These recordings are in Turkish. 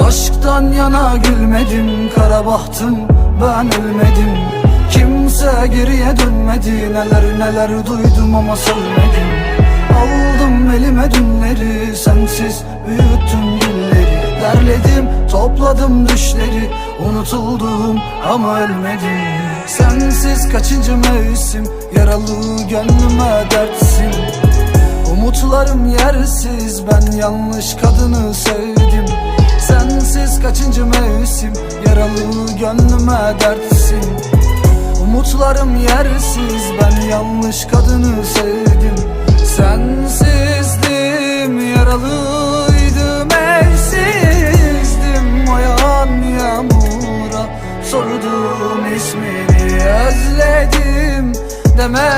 Aşktan yana gülmedim Kara bahtım ben ölmedim. Kimse geriye dönmedi Neler neler duydum ama söylemedim Aldım elime dünleri Sensiz büyüttüm gülleri Derledim topladım düşleri Unutuldum ama ölmedim. Sensiz kaçıncı mevsim Yaralı gönlüme dertsin. Umutlarım yersiz ben yanlış kadını sevdim kaçıncı mevsim? Yaralı gönlüme dertsin. Umutlarım yersiz ben yanlış kadını sevdim. Sensizdim yaralıydım evsizdim. O yağan yağmura sordum ismini özledim. Deme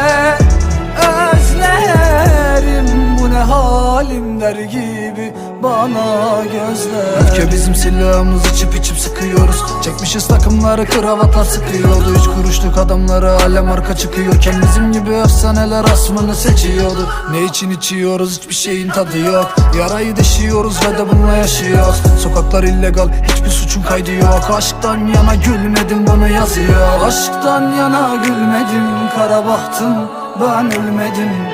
ne halim der gibi bana gözler. Ülke bizim silahımız içip içip sıkıyoruz. Çekmişiz takımları kravatlar sıkıyordu. Üç kuruşluk adamlara alem arka çıkıyorken Bizim gibi efsaneler asmını seçiyordu. Ne için içiyoruz hiçbir şeyin tadı yok. Yarayı deşiyoruz ve de bununla yaşıyoruz. Sokaklar illegal hiçbir suçun kaydı yok. Aşktan yana gülmedim bunu yazıyor. Aşktan yana gülmedim kara bahtım ben ölmedim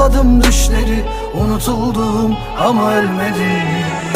topladım düşleri Unutuldum ama ölmedim